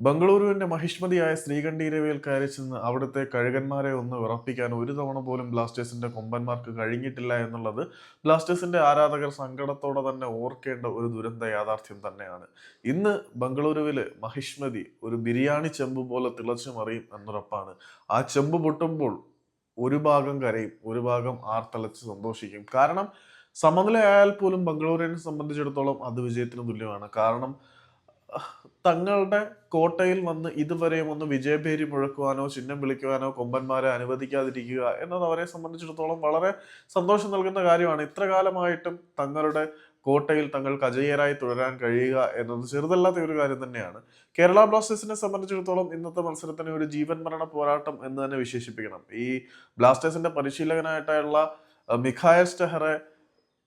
ബംഗളൂരുവിന്റെ മഹിഷ്മതിയായ ശ്രീകണ്ഠീരവയിൽ കയറി ചെന്ന് അവിടുത്തെ കഴുകന്മാരെ ഒന്ന് വിറപ്പിക്കാൻ ഒരു തവണ പോലും ബ്ലാസ്റ്റേഴ്സിന്റെ കൊമ്പന്മാർക്ക് കഴിഞ്ഞിട്ടില്ല എന്നുള്ളത് ബ്ലാസ്റ്റേഴ്സിന്റെ ആരാധകർ സങ്കടത്തോടെ തന്നെ ഓർക്കേണ്ട ഒരു ദുരന്ത യാഥാർത്ഥ്യം തന്നെയാണ്. ഇന്ന് ബംഗളൂരുവിൽ മഹിഷ്മതി ഒരു ബിരിയാണി ചെമ്പ് പോലെ തിളച്ചു മറിയും എന്നുറപ്പാണ്. ആ ചെമ്പ് പൊട്ടുമ്പോൾ ഒരു ഭാഗം കരയും ഒരു ഭാഗം ആർത്തലച്ച് സന്തോഷിക്കും. കാരണം സമനിലയായാൽ പോലും ബംഗളൂരുവിനെ സംബന്ധിച്ചിടത്തോളം അത് വിജയത്തിന് തുല്യമാണ്. കാരണം തങ്ങളുടെ കോട്ടയിൽ വന്ന് ഇതുവരെയും ഒന്ന് വിജയഭേരി മുഴക്കുവാനോ ചിഹ്നം വിളിക്കുവാനോ കൊമ്പന്മാരെ അനുവദിക്കാതിരിക്കുക എന്നത് അവരെ സംബന്ധിച്ചിടത്തോളം വളരെ സന്തോഷം നൽകുന്ന കാര്യമാണ്. ഇത്ര കാലമായിട്ടും തങ്ങളുടെ കോട്ടയിൽ തങ്ങൾക്ക് അജയ്യരായി തുടരാൻ കഴിയുക എന്നത് ചെറുതല്ലാത്ത ഒരു കാര്യം തന്നെയാണ്. കേരള ബ്ലാസ്റ്റേഴ്സിനെ സംബന്ധിച്ചിടത്തോളം ഇന്നത്തെ മത്സരത്തിനെ ഒരു ജീവൻ മരണ പോരാട്ടം എന്ന് തന്നെ വിശേഷിപ്പിക്കണം. ഈ ബ്ലാസ്റ്റേഴ്സിന്റെ പരിശീലകനായിട്ടുള്ള മിഖായ സ്റ്റെഹറെ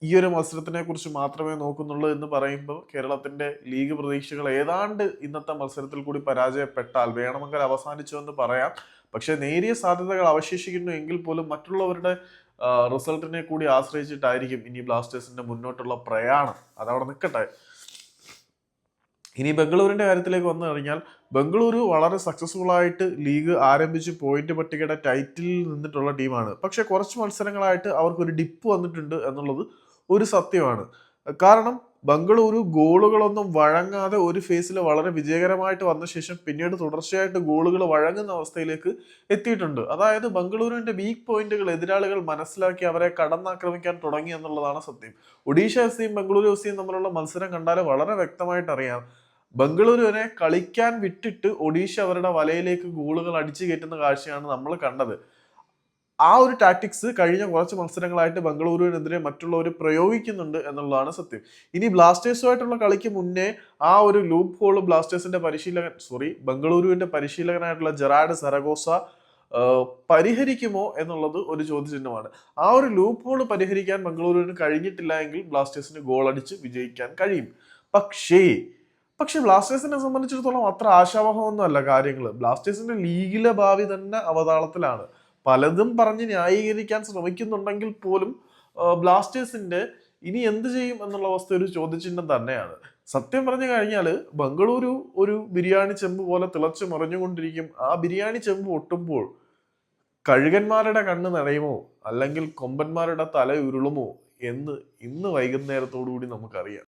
ഈ ഒരു മത്സരത്തിനെ കുറിച്ച് മാത്രമേ നോക്കുന്നുള്ളൂ എന്ന് പറയുമ്പോൾ കേരളത്തിന്റെ ലീഗ് പ്രതീക്ഷകൾ ഏതാണ്ട് ഇന്നത്തെ മത്സരത്തിൽ കൂടി പരാജയപ്പെട്ടാൽ വേണമെങ്കിൽ അവസാനിച്ചു എന്ന് പറയാം. പക്ഷെ നേരിയ സാധ്യതകൾ അവശേഷിക്കുന്നു എങ്കിൽ പോലും മറ്റുള്ളവരുടെ റിസൾട്ടിനെ കൂടി ആശ്രയിച്ചിട്ടായിരിക്കും ഇനി ബ്ലാസ്റ്റേഴ്സിന്റെ മുന്നോട്ടുള്ള പ്രയാണം. അതവിടെ നിൽക്കട്ടെ. ഇനി ബംഗളൂരിന്റെ കാര്യത്തിലേക്ക് വന്നു കഴിഞ്ഞാൽ ബംഗളൂരു വളരെ സക്സസ്ഫുൾ ആയിട്ട് ലീഗ് ആരംഭിച്ച് പോയിന്റ് പട്ടികയുടെ ടൈറ്റിലിൽ നിന്നിട്ടുള്ള ടീമാണ്. പക്ഷെ കുറച്ച് മത്സരങ്ങളായിട്ട് അവർക്കൊരു ഡിപ്പ് വന്നിട്ടുണ്ട് എന്നുള്ളത് ഒരു സത്യമാണ്. കാരണം ബംഗളൂരു ഗോളുകളൊന്നും വഴങ്ങാതെ ഒരു ഫേസിൽ വളരെ വിജയകരമായിട്ട് വന്ന ശേഷം പിന്നീട് തുടർച്ചയായിട്ട് ഗോളുകൾ വഴങ്ങുന്ന അവസ്ഥയിലേക്ക് എത്തിയിട്ടുണ്ട്. അതായത് ബംഗളൂരുവിന്റെ വീക്ക് പോയിന്റുകൾ എതിരാളികൾ മനസ്സിലാക്കി അവരെ കടന്നാക്രമിക്കാൻ തുടങ്ങി എന്നുള്ളതാണ് സത്യം. ഒഡീഷ എഫ് സിയും ബംഗളൂരു എഫ് സിയും തമ്മിലുള്ള മത്സരം കണ്ടാൽ വളരെ വ്യക്തമായിട്ട് അറിയാം. ബംഗളൂരുവിനെ കളിക്കാൻ വിട്ടിട്ട് ഒഡീഷ അവരുടെ വലയിലേക്ക് ഗോളുകൾ അടിച്ചു കയറ്റുന്ന കാഴ്ചയാണ് നമ്മൾ കണ്ടത്. ആ ഒരു ടാക്ടിക്സ് കഴിഞ്ഞ കുറച്ച് മത്സരങ്ങളായിട്ട് ബംഗളൂരുവിനെതിരെ മറ്റുള്ളവർ പ്രയോഗിക്കുന്നുണ്ട് എന്നുള്ളതാണ് സത്യം. ഇനി ബ്ലാസ്റ്റേഴ്സുമായിട്ടുള്ള കളിക്ക് മുന്നേ ആ ഒരു ലൂപ്പ് ഹോൾ ബ്ലാസ്റ്റേഴ്സിന്റെ പരിശീലകൻ സോറി ബംഗളൂരുവിന്റെ പരിശീലകനായിട്ടുള്ള ജെറാഡ് സരഗോസ പരിഹരിക്കുമോ എന്നുള്ളത് ഒരു ചോദ്യചിഹ്നമാണ്. ആ ഒരു ലൂപ്പ് ഹോൾ പരിഹരിക്കാൻ ബംഗളൂരുവിന് കഴിഞ്ഞിട്ടില്ല എങ്കിൽ ബ്ലാസ്റ്റേഴ്സിന് ഗോൾ അടിച്ച് വിജയിക്കാൻ കഴിയും. പക്ഷേ പക്ഷെ ബ്ലാസ്റ്റേഴ്സിനെ സംബന്ധിച്ചിടത്തോളം അത്ര ആശാവഹമൊന്നും അല്ല കാര്യങ്ങൾ ബ്ലാസ്റ്റേഴ്സിന്റെ ലീഗിലെ ഭാവി തന്നെ അവതാളത്തിലാണ്. പലതും പറഞ്ഞ് ന്യായീകരിക്കാൻ ശ്രമിക്കുന്നുണ്ടെങ്കിൽ പോലും ബ്ലാസ്റ്റേഴ്സിന്റെ ഇനി എന്ത് ചെയ്യും എന്നുള്ള അവസ്ഥ ഒരു ചോദ്യചിഹ്നം തന്നെയാണ്. സത്യം പറഞ്ഞു കഴിഞ്ഞാൽ ബംഗളൂരു ഒരു ബിരിയാണി ചെമ്പ് പോലെ തിളച്ചു മറിഞ്ഞുകൊണ്ടിരിക്കും. ആ ബിരിയാണി ചെമ്പ് ഒട്ടുമ്പോൾ കഴുകന്മാരുടെ കണ്ണ് നിറയുമോ? അല്ലെങ്കിൽ കൊമ്പന്മാരുടെ തല ഉരുളുമോ? എന്ന് ഇന്ന് വൈകുന്നേരത്തോടു കൂടി നമുക്കറിയാം.